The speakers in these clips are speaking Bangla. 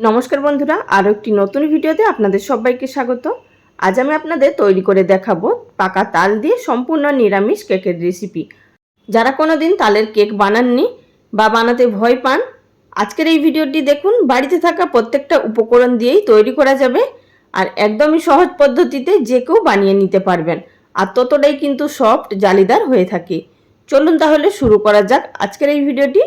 নমস্কার বন্ধুরা, আরও একটি নতুন ভিডিওতে আপনাদের সবাইকে স্বাগত। আজ আমি আপনাদের তৈরি করে দেখাবো পাকা তাল দিয়ে সম্পূর্ণ নিরামিষ কেকের রেসিপি যারা কোনো দিন তালের কেক বানাননি বা বানাতে ভয় পান, আজকের এই ভিডিওটি দেখুন, বাড়িতে থাকা প্রত্যেকটা উপকরণ দিয়েই তৈরি করা যাবে আর একদমই সহজ পদ্ধতিতে যে কেউ বানিয়ে নিতে পারবেন আর ততটাই কিন্তু সফট, জালিদার হয়ে থাকে। চলুন তাহলে শুরু করা যাক আজকের এই ভিডিওটি।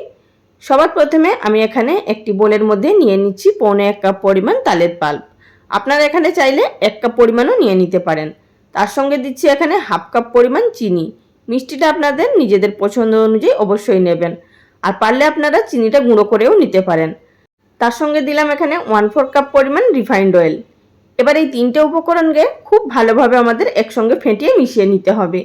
সবার প্রথমে আমি এখানে একটি বোলের মধ্যে নিয়ে নিচ্ছি পৌনে এক কাপ পরিমাণ তালের পাল্প। আপনারা এখানে চাইলে এক কাপ পরিমাণও নিয়ে নিতে পারেন। তার সঙ্গে দিচ্ছি এখানে হাফ কাপ পরিমাণ চিনি। মিষ্টিটা আপনাদের নিজেদের পছন্দ অনুযায়ী অবশ্যই নেবেন। আর পারলে আপনারা চিনিটা গুঁড়ো করেও নিতে পারেন। তার সঙ্গে দিলাম এখানে ওয়ান ফোর কাপ পরিমাণ রিফাইন্ড অয়েল। এবার এই তিনটে উপকরণকে খুব ভালোভাবে আমাদের একসঙ্গে ফেটিয়ে মিশিয়ে নিতে হবে।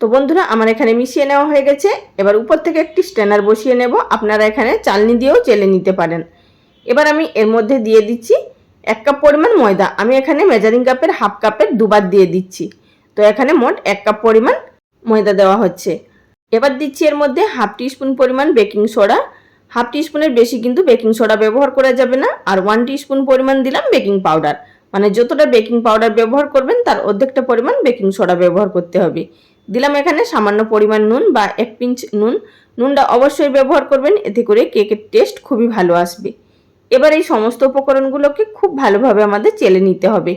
তো বন্ধুরা, আমার এখানে মিশিয়ে নেওয়া হয়ে গেছে। এবার উপর থেকে একটি স্ট্যানার বসিয়ে নেব। আপনারা এখানে চালনি দিয়েও চেলে নিতে পারেন। এবার আমি এর মধ্যে দিয়ে দিচ্ছি এক কাপ পরিমাণ ময়দা। আমি এখানে মেজারিং কাপের হাফ কাপের দুবার দিয়ে দিচ্ছি। তো এখানে মোট এক কাপ পরিমাণ ময়দা দেওয়া হচ্ছে। এবার দিচ্ছি এর মধ্যে হাফ টিস্পুন পরিমাণ বেকিং সোডা হাফ টিস্পুনের বেশি কিন্তু বেকিং সোডা ব্যবহার করা যাবে না। আর ওয়ান টিস্পুন পরিমাণ দিলাম বেকিং পাউডার মানে যতটা বেকিং পাউডার ব্যবহার করবেন, তার অর্ধেকটা পরিমাণ বেকিং সোডা ব্যবহার করতে হবে। দিলাম এখানে সামান্য পরিমাণ নুন বা এক পিঞ্চ নুন। নুনটা অবশ্যই ব্যবহার করবেন, এতে করে কেকের টেস্ট খুবই ভালো আসবে। এবার এই সমস্ত উপকরণগুলোকে খুব ভালোভাবে আমাদের চেলে নিতে হবে।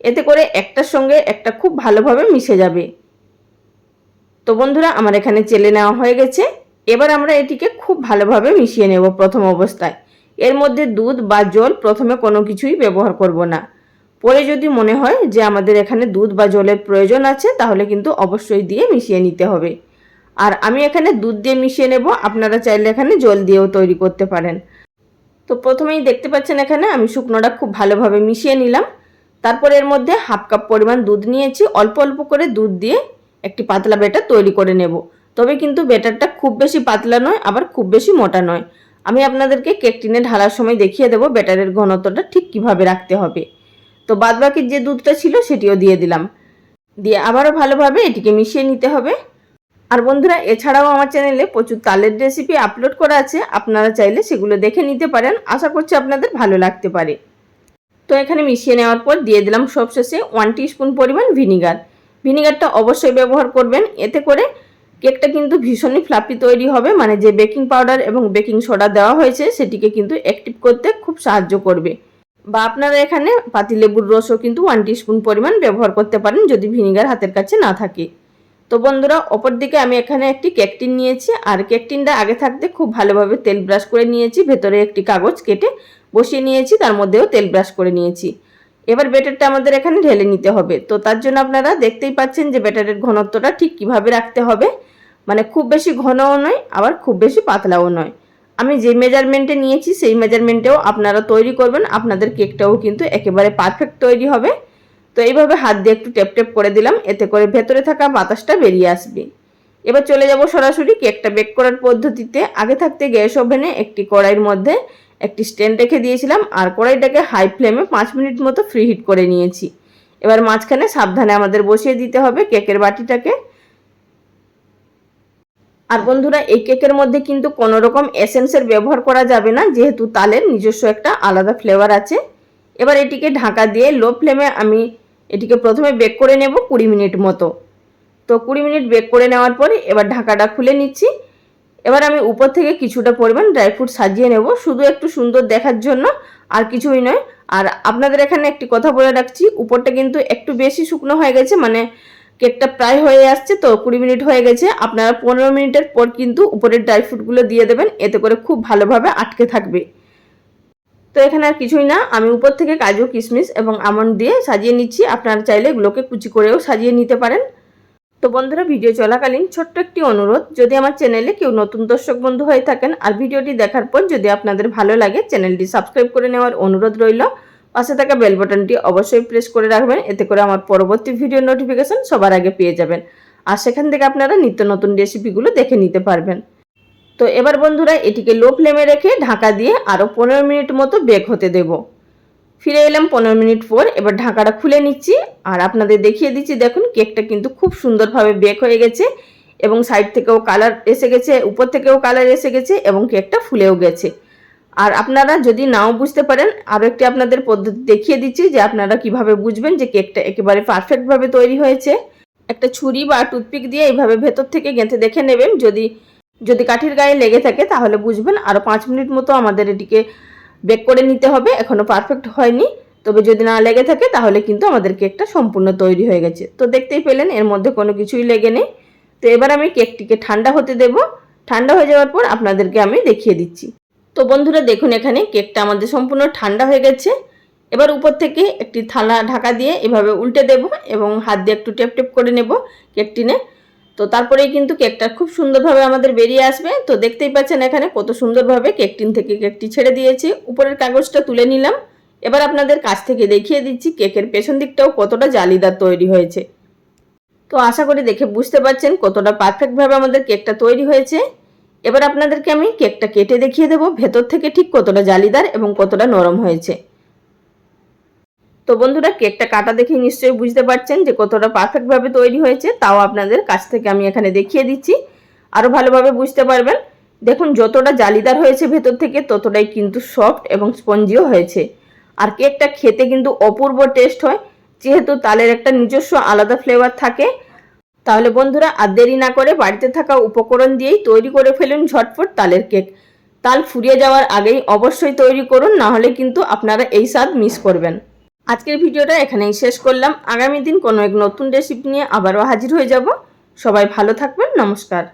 এতে করে একটার সঙ্গে একটা খুব ভালোভাবে মিশে যাবে। তো বন্ধুরা, আমার এখানে চেলে নেওয়া হয়ে গেছে। এবার আমরা এটিকে খুব ভালোভাবে মিশিয়ে নেব প্রথম অবস্থায়। এর মধ্যে দুধ বা জল প্রথমে কোনো কিছুই ব্যবহার করব না। পরে যদি মনে হয় যে আমাদের এখানে দুধ বা জলের প্রয়োজন আছে, তাহলে কিন্তু অবশ্যই দিয়ে মিশিয়ে নিতে হবে। আর আমি এখানে দুধ দিয়ে মিশিয়ে নেব, আপনারা চাইলে এখানে জল দিয়েও তৈরি করতে পারেন। তো প্রথমেই দেখতে পাচ্ছেন এখানে আমি শুকনোটা খুব ভালোভাবে মিশিয়ে নিলাম। তারপর এর মধ্যে হাফ কাপ পরিমাণ দুধ নিয়েছি, অল্প অল্প করে দুধ দিয়ে একটি পাতলা বেটার তৈরি করে নেব। তবে কিন্তু বেটারটা খুব বেশি পাতলা নয়, আবার খুব বেশি মোটা নয়। আমি আপনাদেরকে কেক টিনে ঢালার সময় দেখিয়ে দেবো বেটারের ঘনত্বটা ঠিক কীভাবে রাখতে হবে। তো বাদবাকির যে দুধটা ছিল সেটিও দিয়ে দিলাম। দিয়ে আবারও ভালোভাবে এটিকে মিশিয়ে নিতে হবে। আর বন্ধুরা, এছাড়াও আমার চ্যানেলে প্রচুর তালের রেসিপি আপলোড করা আছে। আপনারা চাইলে সেগুলো দেখে নিতে পারেন। আশা করছি আপনাদের ভালো লাগতে পারে। তো এখানে মিশিয়ে নেওয়ার পর দিয়ে দিলাম সবশেষে ওয়ান স্পুন পরিমাণ ভিনিগার। ভিনিগারটা অবশ্যই ব্যবহার করবেন। এতে করে কেকটা কিন্তু ভীষণই ফ্লাপি তৈরি হবে। মানে যে বেকিং পাউডার এবং বেকিং সোডা দেওয়া হয়েছে, সেটিকে কিন্তু অ্যাক্টিভ করতে খুব সাহায্য করবে। বা আপনারা এখানে পাতিলেবুর রসও কিন্তু ওয়ান স্পুন পরিমাণ ব্যবহার করতে পারেন যদি ভিনিগার হাতের কাছে না থাকে। তো বন্ধুরা অপর দিকে আমি এখানে একটি কেকটিন নিয়েছি, আর কেকটিনটা আগে থাকতে খুব ভালোভাবে তেল ব্রাশ করে নিয়েছি, ভেতরে একটি কাগজ কেটে বসিয়ে নিয়েছি, তার মধ্যেও তেল ব্রাশ করে নিয়েছি। এবার ব্যাটারটা আমাদের এখানে ঢেলে নিতে হবে। তো তার জন্য আপনারা দেখতেই পাচ্ছেন যে ব্যাটারের ঘনত্বটা ঠিক কীভাবে রাখতে হবে। মানে খুব বেশি ঘনও নয়, আবার খুব বেশি পাতলাও নয়। আমি যে মেজারমেন্টে নিয়েছি, সেই মেজারমেন্টেও আপনারা তৈরি করবেন। আপনাদের কেকটাও কিন্তু একেবারে পারফেক্ট তৈরি হবে। তো এইভাবে হাত দিয়ে একটু টেপ টেপ করে দিলাম। এতে করে ভেতরে থাকা বাতাসটা বেরিয়ে আসবে। এবার চলে যাব সরাসরি কেকটা বেক করার পদ্ধতিতে। আগে থাকতে গ্যাস ওভেনে একটি কড়াইয়ের মধ্যে একটি স্ট্যান্ড রেখে দিয়েছিলাম আর কড়াইটাকে হাই ফ্লেমে পাঁচ মিনিট মতো ফ্রি হিট করে নিয়েছি। এবার মাঝখানে সাবধানে আমাদের বসিয়ে দিতে হবে কেকের বাটিটাকে। আর বন্ধুরা, এই কেকের মধ্যে কিন্তু কোনো রকম এসেন্সের ব্যবহার করা যাবে না, যেহেতু তালের নিজস্ব একটা আলাদা ফ্লেভার আছে। এবার এটিকে ঢাকা দিয়ে লো ফ্লেমে আমি এটিকে প্রথমে বেক করে নেব কুড়ি মিনিট মতো। তো কুড়ি মিনিট বেক করে নেওয়ার পরে এবার ঢাকাটা খুলে নিচ্ছি। এবার আমি উপর থেকে কিছুটা পরিমাণ ড্রাই ফ্রুট সাজিয়ে নেব, শুধু একটু সুন্দর দেখার জন্য, আর কিছুই নয়। আর আপনাদের এখানে একটি কথা বলে রাখছি, উপরটা কিন্তু একটু বেশি শুকনো হয়ে গেছে মানে কেকটা প্রায় হয়ে আসছে, তো কুড়ি মিনিট হয়ে গেছে। আপনারা পনেরো মিনিটের পর কিন্তু উপরের ড্রাই ফ্রুটগুলো দিয়ে দেবেন, এতে করে খুব ভালোভাবে আটকে থাকবে। তো এখানে আর কিছুই না, আমি উপর থেকে কাজু, কিশমিশ এবং আমন্ড দিয়ে সাজিয়ে নিচ্ছি। আপনারা চাইলে এগুলোকে কুচি করেও সাজিয়ে নিতে পারেন। তো বন্ধুরা, ভিডিও চলাকালীন ছোট্ট একটি অনুরোধ, যদি আমার চ্যানেলে কেউ নতুন দর্শক বন্ধু হয়ে থাকেন, আর ভিডিওটি দেখার পর যদি আপনাদের ভালো লাগে, চ্যানেলটি সাবস্ক্রাইব করে নেওয়ার অনুরোধ রইল। পাশে থাকা বেল বাটনটি অবশ্যই প্রেস করে রাখবেন। এতে করে আমার পরবর্তী ভিডিও নোটিফিকেশন সবার আগে পেয়ে যাবেন। আর সেখান থেকে আপনারা নিত্য নতুন রেসিপিগুলো দেখে নিতে পারবেন। তো এবার বন্ধুরা, এটিকে লো ফ্লেমে রেখে ঢাকা দিয়ে আরও পনেরো মিনিট মতো বেক হতে দেব। ফিরে এলাম পনেরো মিনিট পর, এবার ঢাকাটা খুলে নিচ্ছি। আর আপনাদের দেখিয়ে দিচ্ছি, দেখুন কেকটা কিন্তু খুব সুন্দরভাবে বেক হয়ে গেছে এবং সাইড থেকেও কালার এসে গেছে, উপর থেকেও কালার এসে গেছে এবং কেকটা ফুলেও গেছে। আর আপনারা যদি নাও বুঝতে পারেন আরও একটি আপনাদের পদ্ধতি দেখিয়ে দিচ্ছি যে আপনারা কীভাবে বুঝবেন যে কেকটা একেবারে পারফেক্টভাবে তৈরি হয়েছে। একটা ছুরি বা টুথপিক দিয়ে এইভাবে ভেতর থেকে গেঁথে দেখে নেবেন। যদি যদি কাঠির গায়ে লেগে থাকে তাহলে বুঝবেন আরও পাঁচ মিনিট মতো আমাদের এটিকে বেক করে নিতে হবে। এখনও পারফেক্ট হয়নি, তবে যদি না লেগে থাকে তাহলে কিন্তু আমাদের কেকটা সম্পূর্ণ তৈরি হয়ে গেছে। তো দেখতেই পেলেন, এর মধ্যে কোনো কিছুই লেগে নেই। তো এবার আমি কেকটিকে ঠান্ডা হতে দেব। ঠান্ডা হয়ে যাওয়ার পর আপনাদেরকে আমি দেখিয়ে দিচ্ছি। তো বন্ধুরা দেখুন এখানে কেকটা আমাদের সম্পূর্ণ ঠান্ডা হয়ে গেছে। এবার উপর থেকে একটি থালা ঢাকা দিয়ে এভাবে উল্টে দেব এবং হাত দিয়ে একটু টেপ টেপ করে নেব কেকটিনে। তো তারপরেই কিন্তু কেকটা খুব সুন্দরভাবে আমাদের বেরিয়ে আসবে। তো দেখতেই পাচ্ছেন এখানে কত সুন্দরভাবে কেক টিন থেকে কেকটি ছেড়ে দিয়েছি। উপরের কাগজটা তুলে নিলাম। এবার আপনাদের কাছ থেকে দেখিয়ে দিচ্ছি কেকের পেছন দিকটাও কতটা জালিদার তৈরি হয়েছে। তো আশা করি দেখে বুঝতে পারছেন কতটা পারফেক্টভাবে আমাদের কেকটা তৈরি হয়েছে। এবার আপনাদেরকে আমি কেকটা কেটে দেখিয়ে দেবো। ভেতর থেকে ঠিক কতটা জালিদার এবং কতটা নরম হয়েছে। তো বন্ধুরা, কেকটা কাটা দেখে নিশ্চয়ই বুঝতে পারছেন যে কতটা পারফেক্টভাবে তৈরি হয়েছে, তাও আপনাদের কাছ থেকে আমি এখানে দেখিয়ে দিচ্ছি। আরও ভালোভাবে বুঝতে পারবেন। দেখুন, যতটা জালিদার হয়েছে ভেতর থেকে, ততটাই কিন্তু সফট এবং স্পঞ্জিও হয়েছে। আর কেকটা খেতে কিন্তু অপূর্ব টেস্ট হয়, যেহেতু তালের একটা নিজস্ব আলাদা ফ্লেভার থাকে। তাহলে বন্ধুরা আর দেরি না করে বাড়িতে থাকা উপকরণ দিয়েই তৈরি করে ফেলুন ঝটফট তালের কেক। তাল ফুরিয়ে যাওয়ার আগেই অবশ্যই তৈরি করুন, না হলে কিন্তু আপনারা এই স্বাদ মিস করবেন। আজকের ভিডিওটা এখানেই শেষ করলাম। আগামী দিন কোনো এক নতুন রেসিপি নিয়ে আবারও হাজির হয়ে যাব। সবাই ভালো থাকবেন, নমস্কার।